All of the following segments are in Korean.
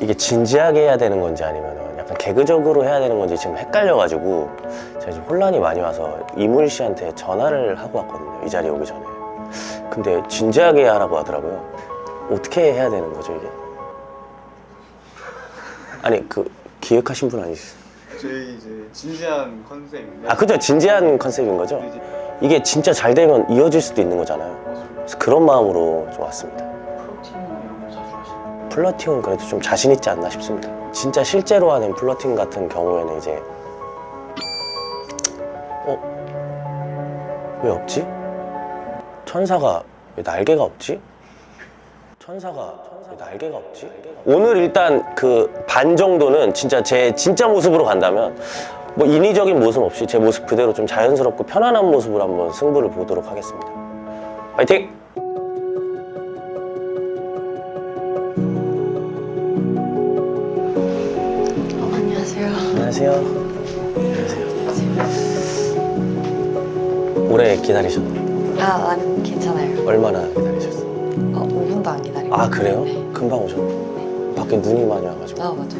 이게 진지하게 해야 되는 건지 아니면 약간 개그적으로 해야 되는 건지 지금 헷갈려가지고 제가 지금 혼란이 많이 와서 이문희 씨한테 전화를 하고 왔거든요. 이 자리에 오기 전에. 근데 진지하게 하라고 하더라고요. 어떻게 해야 되는 거죠, 이게? 아니, 그, 기획하신 분 아니세요? 저희 이제 진지한 컨셉인데 아, 그죠? 진지한 컨셉인 거죠? 이제 이게 진짜 잘 되면 이어질 수도 있는 거잖아요. 그래서 그런 마음으로 좀 왔습니다. 플러팅은 그래도 좀 자신 있지 않나 싶습니다. 진짜 실제로 하는 플러팅 같은 경우에는 이제 어? 왜 없지? 천사가 왜 날개가 없지? 천사가 왜 날개가 없지? 오늘 일단 그 반 정도는 진짜 제 진짜 모습으로 간다면 뭐 인위적인 모습 없이 제 모습 그대로 좀 자연스럽고 편안한 모습으로 한번 승부를 보도록 하겠습니다. 파이팅! 안녕하세요. 안녕하세요. 오래 기다리셨나요? 아, 아니, 괜찮아요. 얼마나 기다리셨어요? 어, 5분도 안 기다리고. 아 그래요? 네. 금방 오셨네. 밖에 눈이 많이 와가지고 아, 맞아.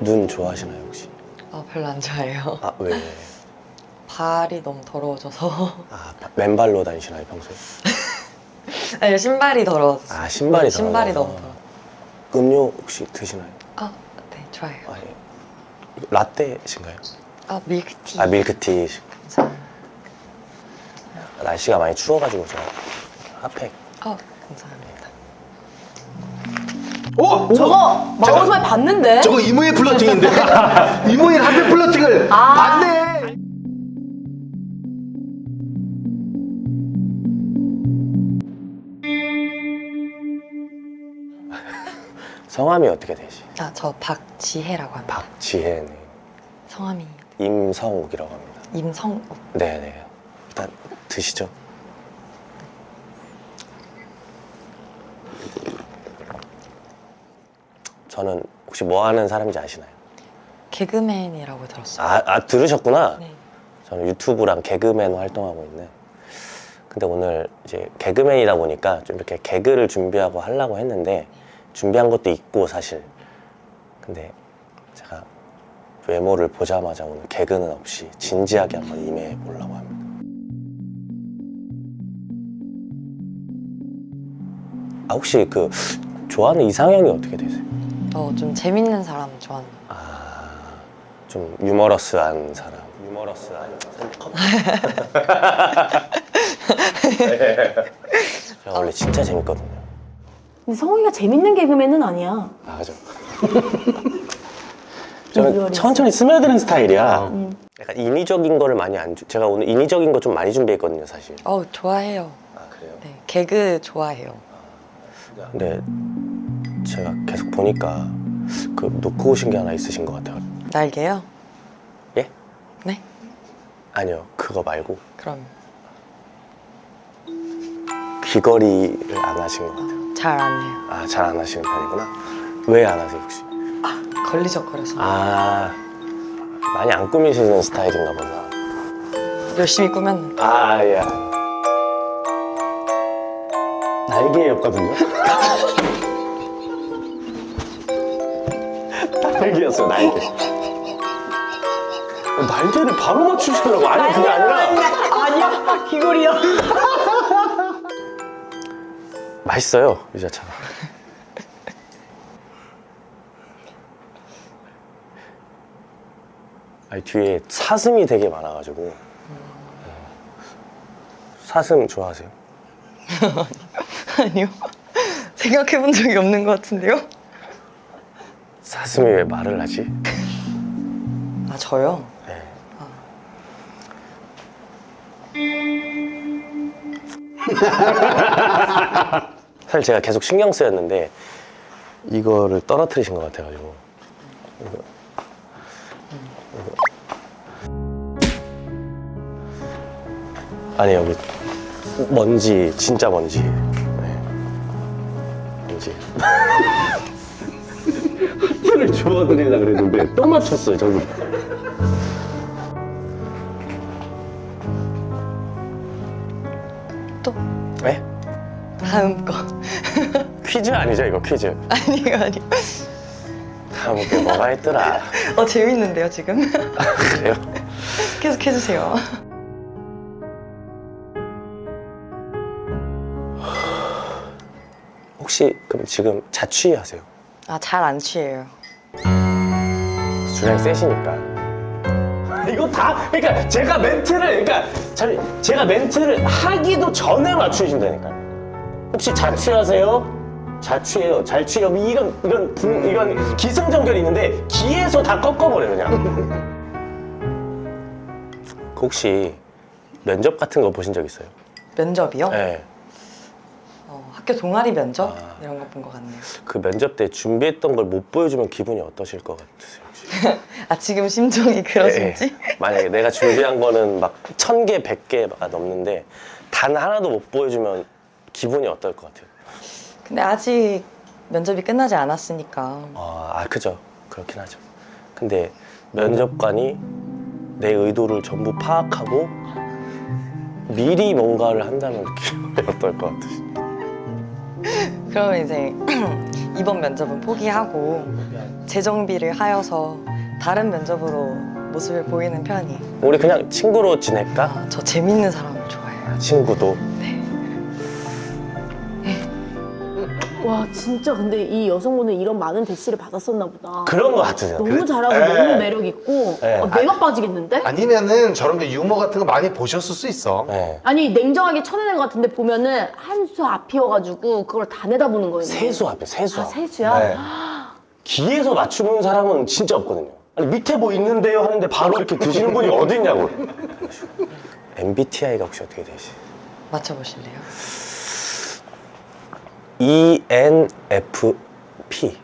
눈 좋아하시나요 혹시? 아, 별로 안 좋아해요. 아 왜? 발이 너무 더러워져서. 아 바- 맨발로 다니시나요 평소에? 아니, 신발이 더러워서. 아 신발이 신발이 더러워서. 너무 더러워. 음료 혹시 드시나요? 아, 네, 좋아요. 아 예. 라떼신가요? 아, 밀크티. 아 밀크티. 날씨가 많이 추워가지고 제가 핫팩. 아, 감사합니다. 어? 저거 마오스만 봤는데? 저거 이모의 플러팅인데 이모의 한대 플러팅을 아. 성함이 어떻게 되시? 아, 저 박지혜라고 합니다. 박지혜님. 성함이 임성욱이라고 합니다. 임성욱. 네네. 일단 드시죠. 저는 혹시 뭐 하는 사람인지 아시나요? 개그맨이라고 들었어요. 아, 아, 들으셨구나. 네. 저는 유튜브랑 개그맨 활동하고 있는. 근데 오늘 이제 개그맨이다 보니까 좀 이렇게 개그를 준비하고 하려고 했는데 준비한 것도 있고 사실. 근데 제가 외모를 보자마자 오늘 개그는 없이 진지하게 한번 임해 보려고 합니다. 아 혹시 그 좋아하는 이상형이 어떻게 되세요? 어, 좀 재밌는 사람 좋아하는. 아, 좀 유머러스한 사람. 유머러스한 사람. 제가 원래 진짜 재밌거든요. 근데 성우이가 재밌는 개그맨은 아니야. 아, 그죠. 저는 비주얼이 천천히 스며드는 스타일이야. 음. 약간 인위적인 거를 많이 안 주. 제가 오늘 인위적인 거 좀 많이 준비했거든요, 사실. 어, 좋아해요. 아 그래요? 네, 개그 좋아해요. 근데 제가 계속 보니까 그 놓고 오신 게 하나 있으신 것 같아요. 날개요? 예? 네? 아니요, 그거 말고 그럼 귀걸이를 안 하신 것 같아요. 잘 안 해요. 아, 잘 안 하시는 편이구나. 왜 안 하세요, 혹시? 걸리적거려서. 아, 많이 안 꾸미시는 스타일인가 보다. 열심히 꾸몄는데. 아, 예. 날개였거든요? 날개였어요, 날개. 날개를 바로 맞추시더라고. 아니, 그게 아니라. 아니야, 귀걸이야. 맛있어요, 유자차가. 아니, 뒤에 사슴이 되게 많아가지고. 사슴 좋아하세요? 아니요. 생각해 본 적이 없는 것 같은데요? 사슴이 왜 말을 하지? 아, 저요? 네. 사실 제가 계속 신경 쓰였는데 이거를 떨어뜨리신 것 같아가지고. 아니 여기 먼지 진짜 먼지 네. 먼지 하트를 주워드리려고 그랬는데 또 맞췄어요 저기 또 네? 다음 거. 퀴즈 아니죠 이거 퀴즈 아니요, 아니요. 다음 게 뭐가 있더라 어, 재밌는데요, 지금? 그래요? 계속 해주세요. 혹시 그럼 지금 자취하세요? 아, 잘 안 취해요. 주량 세시니까 이거 다 그러니까 제가 멘트를 그러니까 잘 제가 멘트를 하기도 전에 맞추신다니까 혹시 자취하세요? 자취해요 잘 취해요 이런 이런 부, 이런 기승전결이 있는데 기에서 다 꺾어버려 그냥 혹시 면접 같은 거 보신 적 있어요? 면접이요? 네. 어, 학교 동아리 면접? 아. 이런 거 본 것 같네요. 그 면접 때 준비했던 걸 못 보여주면 기분이 어떠실 것 같으세요? 혹시? 아, 지금 심정이 그러신지? 예, 만약에 내가 준비한 거는 막 천 개, 백 개가 넘는데 단 하나도 못 보여주면 기분이 어떨 것 같아요? 근데 아직 면접이 끝나지 않았으니까. 아, 아, 그죠. 그렇긴 하죠. 근데 면접관이 내 의도를 전부 파악하고 미리 뭔가를 한다면 기분이 어떨 것 같으세요? 그러면 이제 이번 면접은 포기하고 재정비를 하여서 다른 면접으로 모습을 보이는 편이 우리 그냥 친구로 지낼까? 아, 저 재밌는 사람을 좋아해요. 친구도. 와 진짜 근데 이 여성분은 이런 많은 대시를 받았었나 보다. 그런 거 같으세요? 너무 잘하고 예. 너무 매력 있고 예. 어, 내가 빠지겠는데? 아니면은 저런 게 유머 같은 거 많이 보셨을 수 있어. 네. 아니 냉정하게 쳐내는 것 같은데 보면은 한 수 앞이어가지고 그걸 다 내다보는 거예요. 세수 앞에 세수 아 앞. 세수야? 네. 기에서 맞추는 사람은 진짜 없거든요. 아니, 밑에 뭐 있는데요 하는데 바로 이렇게 드시는 분이 어디 있냐고. MBTI가 혹시 어떻게 되시? 맞춰보실래요? E ENFP,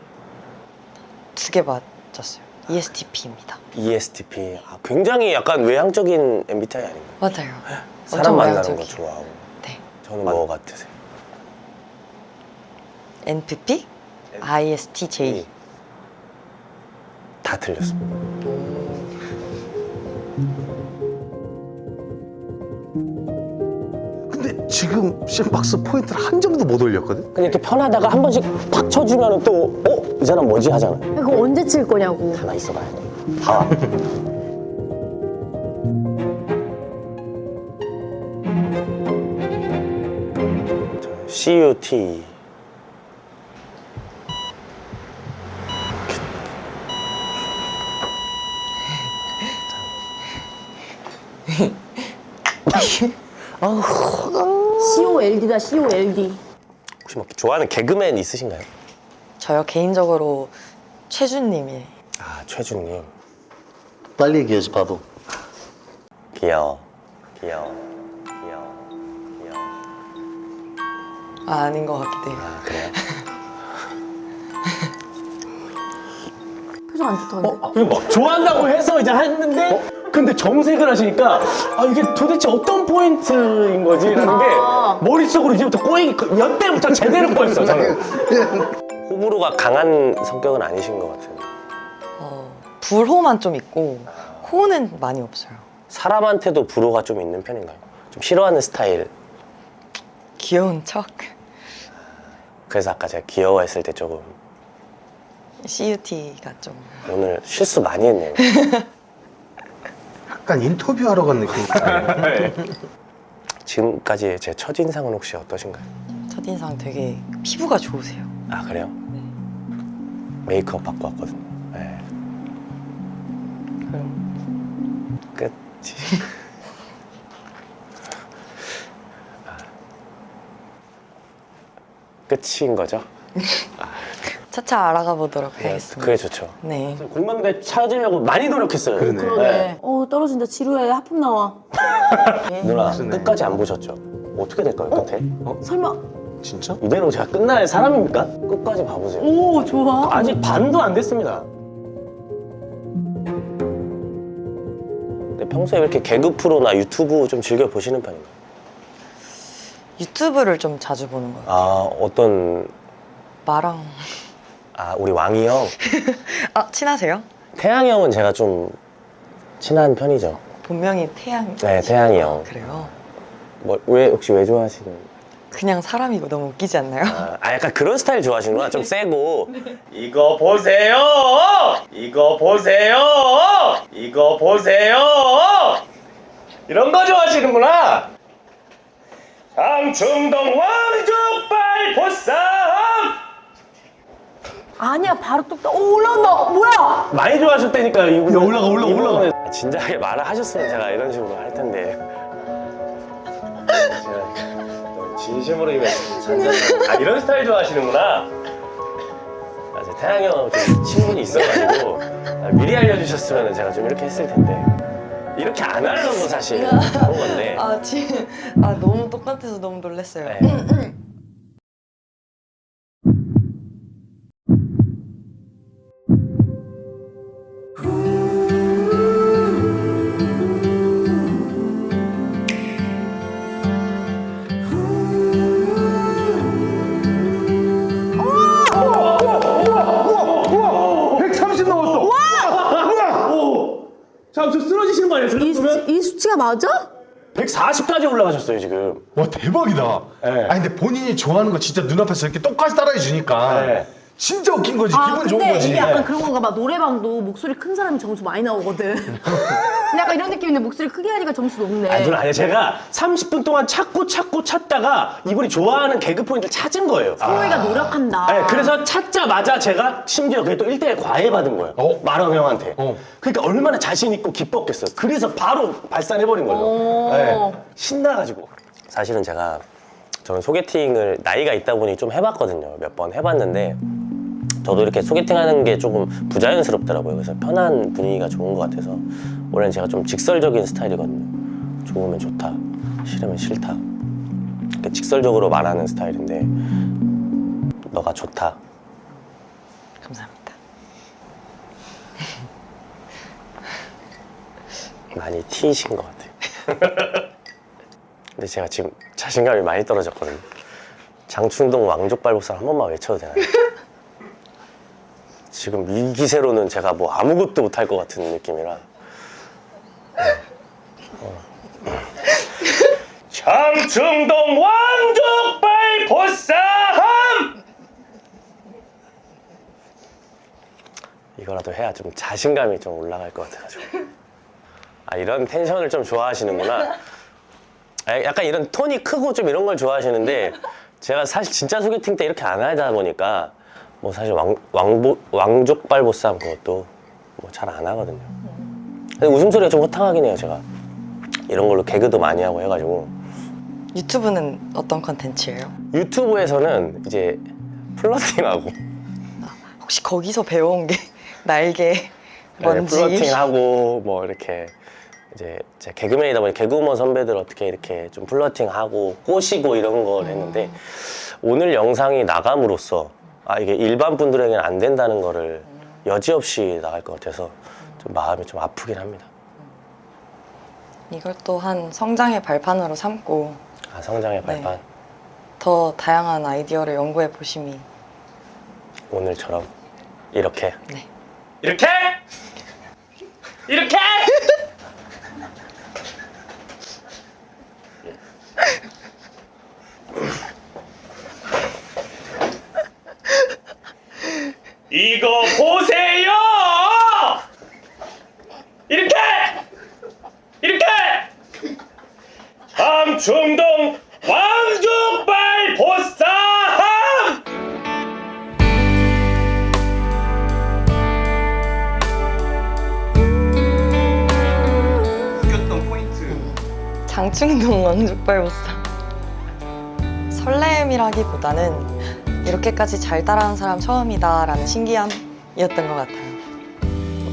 두 개 맞췄어요. E ESTP입니다. ESTP. 아, 굉장히 약간 외향적인 MBTI 아닌가요? 맞아요. 사람 엄청 만나는 거 외향적이에요. 좋아하고. 네. 저는 뭐 같으세요? NFP, ISTJ. 다 틀렸습니다. 지금 심박수 포인트를 한 점도 못 올렸거든? 그냥 이렇게 편하다가 한 번씩 팍 쳐주면 또, 어? 이 사람 뭐지? 하잖아요. 그거 언제 칠 거냐고. 하나 있어봐야 돼. 다. 저는 CUT. COLD다 COLD. 혹시 뭐 좋아하는 개그맨 있으신가요? 저요 개인적으로 최준님이 아, 최준님. 빨리 얘기해야지, 바보. 귀여워. 귀여워. 귀여워. 귀여워. 아, 아닌 것 같기도 해요. 아, 그래요? 표정 안 좋던데. 이거 뭐 좋아한다고 해서 이제 했는데 근데 정색을 하시니까 아 이게 도대체 어떤 포인트인 거지라는 게 아. 머릿속으로 이제부터 꼬이기 연 때부터 제대로 꼬였어 저는 호불호가 강한 성격은 아니신 것 같아요 어, 불호만 좀 있고 호는 많이 없어요. 사람한테도 불호가 좀 있는 편인가요? 좀 싫어하는 스타일 귀여운 척. 그래서 아까 제가 귀여워했을 때 조금 CUT가 좀 오늘 실수 많이 했네요 약간 인터뷰하러 간 느낌. 지금까지 제 첫인상은 혹시 어떠신가요? 첫인상 되게 피부가 좋으세요. 아 그래요? 네. 메이크업 받고 왔거든요 네. 그럼 끝이 아. 끝인 거죠? 차차 알아가 보도록 하겠습니다. 그게 좋죠 네. 공감대 찾으려고 많이 노력했어요 그러네. 네. 어 떨어진다 지루해 하품 나와. 누나 그러네. 끝까지 안 보셨죠? 어떻게 될까요 끝에? 설마. 진짜? 이대로 제가 끝날 사람입니까? 끝까지 봐보세요 오 좋아. 아직 반도 안 됐습니다 근데 평소에 이렇게 개그 프로나 유튜브 좀 즐겨 보시는 편인가요? 유튜브를 좀 자주 보는 것 같아요. 아 어떤 마랑. 아 우리 왕이 형 아 친하세요? 태양이 형은 제가 좀 친한 편이죠 본명이 태양. 네 태양이 형 그래요. 뭐, 왜 혹시 왜 좋아하시는? 그냥 사람이 너무 웃기지 않나요? 아, 아, 약간 그런 스타일 좋아하시는구나. 좀 세고. 이거 보세요! 이거 보세요! 이거 보세요! 이런 거 좋아하시는구나. 강충동 왕족발 보쌈! 아니야 바로 뚝딱 오 올라온다 뭐야 많이 좋아하셨다니까요. 이분. 야, 올라가, 올라가, 이분은 올라가. 진작에 말을 하셨으면 제가 이런 식으로 할 텐데. 제가 너무 진심으로 임해 아 이런 스타일 좋아하시는구나. 아, 제 태양이 형하고 좀 친분이 있어가지고 아, 미리 알려주셨으면 제가 좀 이렇게 했을 텐데 이렇게 안 하려고 사실 그런 건데. 아 지금 아 너무 똑같아서 너무 놀랐어요. 네. 수치가 맞아? 140까지 올라가셨어요 지금. 와 대박이다 네. 아니 근데 본인이 좋아하는 거 진짜 눈앞에서 이렇게 똑같이 따라해 주니까 네. 진짜 웃긴 거지 아 기분 좋은 근데 거지 이게 약간 그런 건가 봐 노래방도 목소리 큰 사람이 점수 많이 나오거든 근데 약간 이런 느낌인데 목소리 크게 하니까 점수 높네 아니, 저는 아니 제가 30분 동안 찾고 찾고 찾다가 이분이 좋아하는 개그 포인트를 찾은 거예요. 소희가 노력한다 네, 그래서 찾자마자 제가 심지어 그게 또 1대1 과외 받은 거예요. 어? 마랑 형한테. 어. 그러니까 얼마나 자신 있고 기뻤겠어요. 그래서 바로 발산해버린 거죠. 오. 네, 신나가지고. 사실은 제가 저는 소개팅을 나이가 있다 보니 좀 해봤거든요. 몇 번 해봤는데 저도 이렇게 소개팅 하는 게 조금 부자연스럽더라고요. 그래서 편한 분위기가 좋은 것 같아서 원래는 제가 좀 직설적인 스타일이거든요. 좋으면 좋다, 싫으면 싫다. 이렇게 직설적으로 말하는 스타일인데 너가 좋다. 감사합니다. 많이 T이신 것 같아요. 근데 제가 지금 자신감이 많이 떨어졌거든요. 장충동 왕족발보살 한 번만 외쳐도 되나요? 지금 이 기세로는 제가 뭐 아무것도 못할 것 같은 느낌이라. 어. 장충동 왕족발 보쌈! 이거라도 해야 좀 자신감이 좀 올라갈 것 같아가지고. 아 이런 텐션을 좀 좋아하시는구나. 아, 약간 이런 톤이 크고 좀 이런 걸 좋아하시는데 제가 사실 진짜 소개팅 때 이렇게 안 하다 보니까 뭐 사실 왕, 왕보, 왕족발 보쌈 그것도 뭐 잘 안 하거든요. 근데 웃음소리가 좀 호탕하긴 해요 제가. 이런 걸로 개그도 많이 하고 해가지고 유튜브는 어떤 컨텐츠예요? 유튜브에서는 이제 플러팅하고 혹시 거기서 배워온 게 날개 네, 뭔지 플러팅하고 뭐 이렇게 이제 제 개그맨이다 보니 개그우먼 선배들 어떻게 이렇게 좀 플러팅하고 꼬시고 이런 걸 했는데 오늘 영상이 나감으로써 아 이게 일반 분들에게는 안 된다는 거를 여지없이 나갈 것 같아서 좀 마음이 좀 아프긴 합니다. 이걸 또한 성장의 발판으로 삼고 아 성장의 발판. 더 다양한 아이디어를 연구해 보심이 오늘처럼 이렇게. 네. 이렇게? 이렇게 이거 보세요! 이렇게! 이렇게! 함충동 왕족발 보쌈! 웃겼던 포인트. 장충동 왕족발 보쌈. 설렘이라기보다는 이렇게까지 잘 따라하는 사람 처음이다 라는 신기함이었던 것 같아요.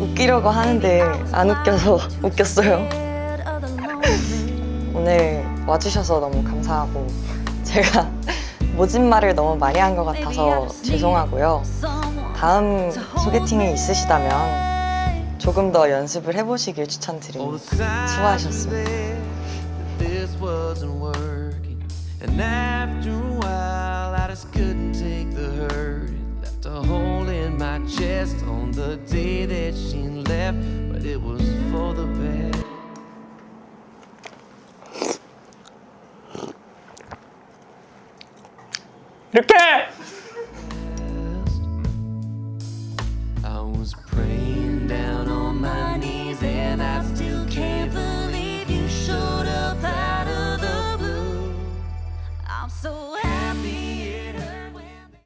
웃기려고 하는데 안 웃겨서 웃겼어요. 오늘 와주셔서 너무 감사하고 제가 모진 말을 너무 많이 한 것 같아서 죄송하고요. 다음 소개팅이 있으시다면 조금 더 연습을 해보시길 추천드립니다 수고하셨습니다 on the day that she left, but it was for the best.